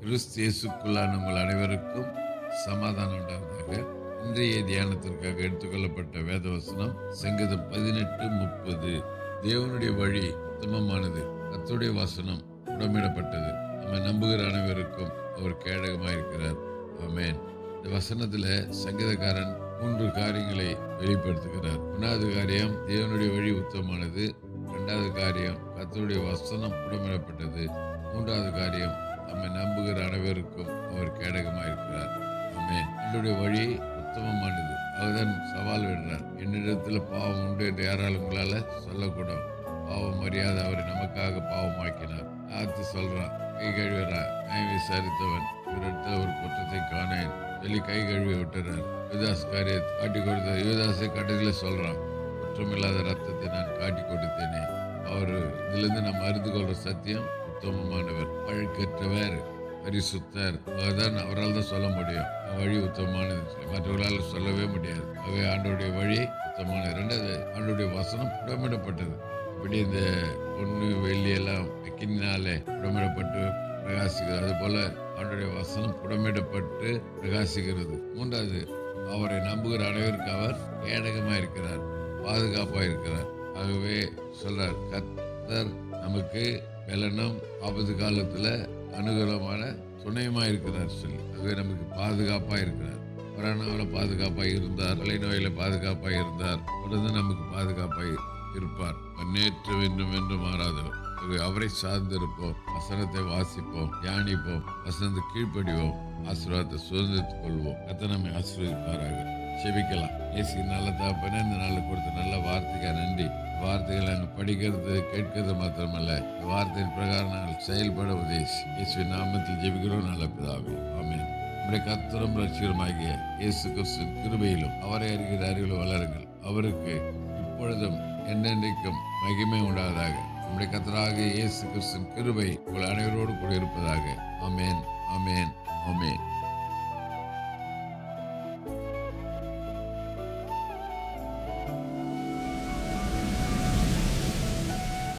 கிறிஸ்து இயேசுக்குள்ளான உங்கள் அனைவருக்கும் சமாதானம் உண்டாவதாக. இன்றைய தியானத்திற்காக எடுத்துக்கொள்ளப்பட்ட வேத வசனம் சங்கீதம் பதினெட்டு முப்பது. தேவனுடைய வழி உத்தமமானது. கத்துடைய வசனம் உடமிடப்பட்டது நம்ம நம்புகிற அனைவருக்கும் அவர் கேடகமாயிருக்கிறார். ஆமேன். இந்த வசனத்தில் சங்கீதக்காரன் மூன்று காரியங்களை வெளிப்படுத்துகிறார். ஒன்றாவது காரியம் தேவனுடைய வழி உத்தமமானது. இரண்டாவது காரியம் கத்தருடைய வசனம் உடமிடப்பட்டது மூன்றாவது காரியம் நம்மை நம்புகிற அனைவருக்கும் அவர் கேடகமாயிருக்கிறார். ஆமென். என்னுடைய வழி உத்தமமானது. அவர்தான் சவால் விடுறார் என்னிடத்தில் பாவம் உண்டு என்று யாராலும் உங்களால் சொல்லக்கூடாது பாவம் மரியாதை அவரை நமக்காக பாவமாக்கினார். பார்த்து சொல்கிறான் கை கழுவுறான் நான் விசாரித்தவன் இவரிடத்தில் ஒரு குற்றத்தை காணேன் சொல்லி கை கழுவி விட்டுறார். யுவதாஸ் காரியத்தை காட்டி கொடுத்த யுவதாஸை கடைசியில் சொல்கிறான் குற்றமில்லாத ரத்தத்தை நான் காட்டி கொடுத்தேனே. அவர் இதுலேருந்து நம்ம அறிந்து கொள்கிற சத்தியம் உத்தமமானவர் அழுக்கற்றவர் பரிசுத்தர். அதுதான் அவரால் தான் சொல்ல முடியும். வழி உத்தமமானது. மற்றவர்களால் சொல்லவே முடியாது. ஆகவே ஆண்டோடைய வழி உத்தமமானது. ரெண்டாவது ஆண்டோடைய வசனம் புடமிடப்பட்டது. இப்படி இந்த பொண்ணு வெள்ளி எல்லாம் புடமிடப்பட்டு பிரகாசிக்கிறது. அது போல ஆண்டோடைய வசனம் புடமிடப்பட்டு பிரகாசிக்கிறது. மூன்றாவது அவரை நம்புகிற அனைவருக்கு அவர் ஏடகமா இருக்கிறார் பாதுகாப்பாக இருக்கிறார் ஆகவே சொல்றார் கத்தர் நமக்கு வெள்ளனம் ஆபத்து காலத்தில் அனுகூலமான துணையமாக இருக்கிறார் சொல்லி. ஆகவே நமக்கு பாதுகாப்பாக இருக்கிறார். கொரோனாவில் பாதுகாப்பாக இருந்தார் தொலைநோயில பாதுகாப்பாக இருந்தார். தொடர்ந்து நமக்கு பாதுகாப்பாக இருப்பார். நேற்று வேண்டும் என்று மாறாதவர். அவரை சார்ந்திருப்போம் வசனத்தை வாசிப்போம் தியானிப்போம் வசனத்தை கீழ்ப்படிவோம் ஆசீர்வாதத்தை சுதந்திரத்துக் கொள்வோம். கத்த நம்மை ஆசீர்வதிப்பாராக. செபிக்கலாம். இயேசு நல்ல தாப்பனே இந்த நாளில் கொடுத்த நல்ல வார்த்தைக்கு நன்றி. வார்த்தைகளை நாங்கள் படிக்கிறது கேட்கிறது மாத்திரமல்ல. வார்த்தையின் பிரகாரம் நாங்கள் செயல்பட உதேசி இயேசு நாமத்தில் ஜெபிக்கிறோம் நல்ல பிதாவே. ஆமென். நம்முடைய கத்தரும் லட்சியமாகிய இயேசு கிறிஸ்து கிருபையிலும் அவரை அறிகிற அறிவில் வளருங்கள். அவருக்கு இப்பொழுதும் என்னென்றைக்கும் மகிமை உண்டாவதாக. நம்முடைய கத்தராக இயேசு கிறிஸ்துவின் கிருபை உங்கள் அனைவரோடு கூட இருப்பதாக. அமேன் அமேன்